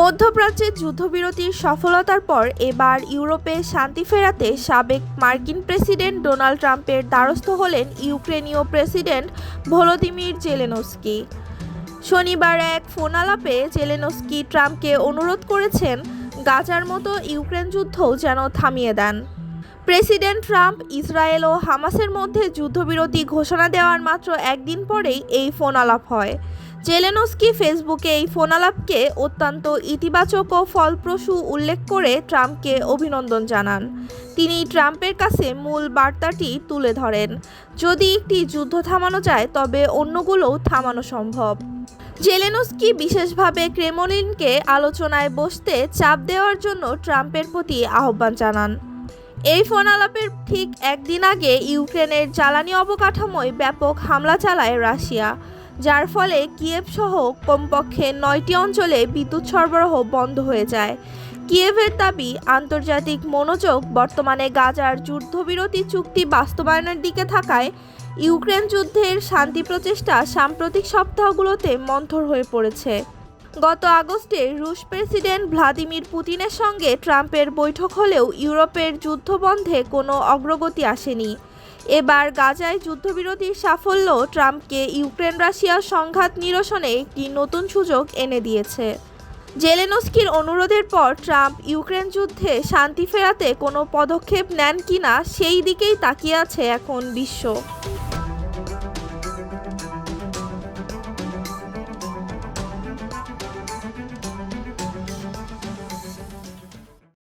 মধ্যপ্রাচ্যের যুদ্ধবিরতির সফলতার পর এবার ইউরোপে শান্তি ফেরাতে সাবেক মার্কিন প্রেসিডেন্ট ডোনাল্ড ট্রাম্পের দ্বারস্থ হলেন ইউক্রেনীয় প্রেসিডেন্ট ভলোদিমির জেলেনস্কি। শনিবার এক ফোনালাপে জেলেনস্কি ট্রাম্পকে অনুরোধ করেছেন গাজার মতো ইউক্রেন যুদ্ধও যেন থামিয়ে দেন। প্রেসিডেন্ট ট্রাম্প ইসরায়েল ও হামাসের মধ্যে যুদ্ধবিরতি ঘোষণা দেওয়ার মাত্র একদিন পরেই এই ফোনালাপ হয়। জেলেনস্কি ফেসবুকে এই ফোনালাপকে অত্যন্ত ইতিবাচক ও ফলপ্রসূ উল্লেখ করে ট্রাম্পকে অভিনন্দন জানান। তিনি ট্রাম্পের কাছে মূল বার্তাটি তুলে ধরেন, যদি একটি যুদ্ধ থামানো যায়, তবে অন্যগুলোও থামানো সম্ভব। জেলেনস্কি বিশেষভাবে ক্রেমলিনকে আলোচনায় বসতে চাপ দেওয়ার জন্য ট্রাম্পের প্রতি আহ্বান জানান। এই ফোন আলাপের ঠিক একদিন আগে ইউক্রেনের জ্বালানি অবকাঠামোয় ব্যাপক হামলা চালায় রাশিয়া। যার ফলে কিয়েভ সহ কমপক্ষে নয়টি অঞ্চলে বিদ্যুৎ সরবরাহ বন্ধ হয়ে যায়। কিয়েভের দাবি, আন্তর্জাতিক মনোযোগ বর্তমানে গাজার যুদ্ধবিরতি চুক্তি বাস্তবায়নের দিকে থাকায় ইউক্রেন যুদ্ধের শান্তি প্রচেষ্টা সাম্প্রতিক সপ্তাহগুলোতে মন্থর হয়ে পড়েছে। গত আগস্টে রুশ প্রেসিডেন্ট ভ্লাদিমির পুতিনের সঙ্গে ট্রাম্পের বৈঠক হলেও ইউরোপের যুদ্ধবন্ধে কোনো অগ্রগতি আসেনি। এবার গাজায় যুদ্ধবিরতির সাফল্য, ট্রাম্পকে ইউক্রেন রাশিয়া সংঘাত নিরসনে একটি নতুন সুযোগ এনে দিয়েছে। জেলেনস্কির অনুরোধের পর ট্রাম্প ইউক্রেন যুদ্ধে শান্তি ফেরাতে কোনো পদক্ষেপ নেন কিনা, সেই দিকেই তাকিয়ে আছে এখন বিশ্ব।